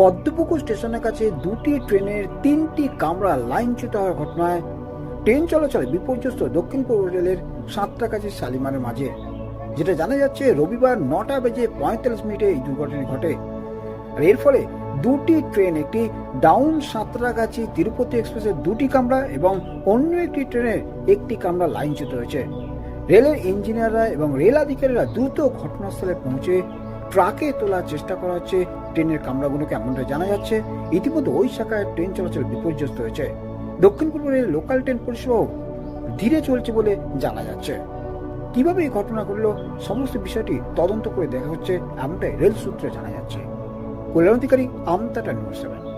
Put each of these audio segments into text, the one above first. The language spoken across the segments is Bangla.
পদ্মপুকুর স্টেশনের কাছে দুটি ট্রেনের তিনটি কামরা লাইনচ্যুত হওয়ার ঘটনায় ট্রেন চলাচলে বিপর্যস্ত দক্ষিণ পূর্ব রেলের সাঁতরাগাছি শালিমারের মাঝে, যেটা জানা যাচ্ছে রবিবার নটা বেজে পঁয়তাল্লিশ মিনিটে এই দুর্ঘটনা ঘটে। আর এর ফলে দুটি ট্রেন, একটি ডাউন সাঁতরাগাছি তিরুপতি এক্সপ্রেসের দুটি কামরা এবং অন্য একটি ট্রেনের একটি কামরা লাইনচ্যুত হয়েছে। রেলের ইঞ্জিনিয়াররা এবং রেল আধিকারীরা দ্রুত ঘটনাস্থলে পৌঁছে ট্রাকে তোলার চেষ্টা করা হচ্ছে। ট্রেনের কামরাগুলোকে এমনটা জানা যাচ্ছে। ইতিমধ্যে ওই শাখায় ট্রেন চলাচল বিপর্যস্ত হয়েছে। দক্ষিণ পূর্ব রেল লোকাল ট্রেন পরিষেবাও ধীরে চলছে বলে জানা যাচ্ছে। কীভাবে এই ঘটনা ঘটলো, সমস্ত বিষয়টি তদন্ত করে দেখা হচ্ছে, এমনটাই রেল সূত্রে জানা যাচ্ছে। কল্যাণ অধিকারী আমতাটা নিউজ সেভেন।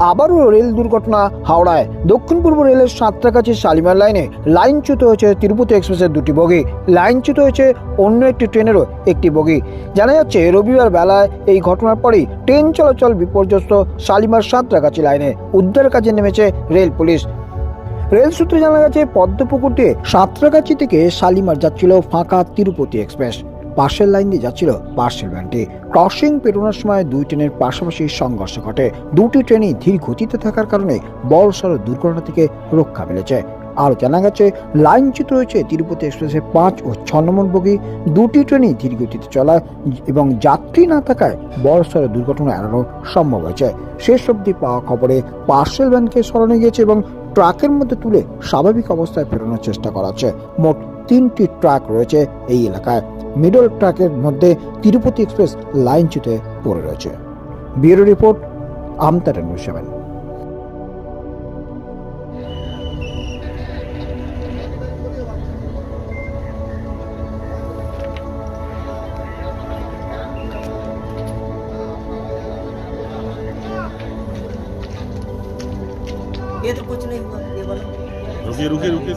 আবারও রেল দুর্ঘটনা হাওড়ায়। দক্ষিণ পূর্ব রেলের সাঁতরাগাছি শালিমার লাইনে লাইনচ্যুত হয়েছে তিরুপতি এক্সপ্রেসের দুটি বগি। লাইনচ্যুত হয়েছে অন্য একটি ট্রেনেরও একটি বগি। জানা যাচ্ছে, রবিবার বেলায় এই ঘটনার পরেই ট্রেন চলাচল বিপর্যস্ত শালিমার সাঁতরাগাছি লাইনে। উদ্ধার কাজে নেমেছে রেল পুলিশ। রেল সূত্রে জানা গেছে, পদ্মপুকুর দিয়ে সাঁতরাগাছি থেকে শালিমার যাচ্ছিল ফাঁকা তিরুপতি এক্সপ্রেস। পাশের লাইন দিয়ে যাচ্ছিল পার্সেল ভ্যানটি ক্রসিং পেরোনোর সময় দুই ট্রেনের পাশাপাশি সংঘর্ষ ঘটে। দুটি ট্রেনই ধীর গতিতে থাকার কারণে বড়সড় দুর্ঘটনা থেকে রক্ষা মিলেছে আর জানা গেছে, লাইনচ্যুত রয়েছে তিরুপতি এক্সপ্রেসের পাঁচ ও ছ নম্বর বগি। দুটি ট্রেনই ধীর গতিতে চলা এবং যাত্রী না থাকায় বড়সড় দুর্ঘটনা এড়ানো সম্ভব হয়েছে। শেষ অবধি পাওয়া খবরে পার্সেল ভ্যানকে সরানো গিয়েছে এবং ট্রাকের মধ্যে তুলে স্বাভাবিক অবস্থায় ফেরানোর চেষ্টা করা হচ্ছে। মোট তিনটি ট্রাক রয়েছে এই এলাকায়। মিডল ট্রাকের মধ্যে তিরুপতি এক্সপ্রেস লাইনচ্যুতে পড়ে রয়েছে। ব্যুরো রিপোর্ট আমতারা নিউজ সেভেন। ये तो कुछ नहीं हुआ। ये वाला रुकिए रुकिए रुकिए।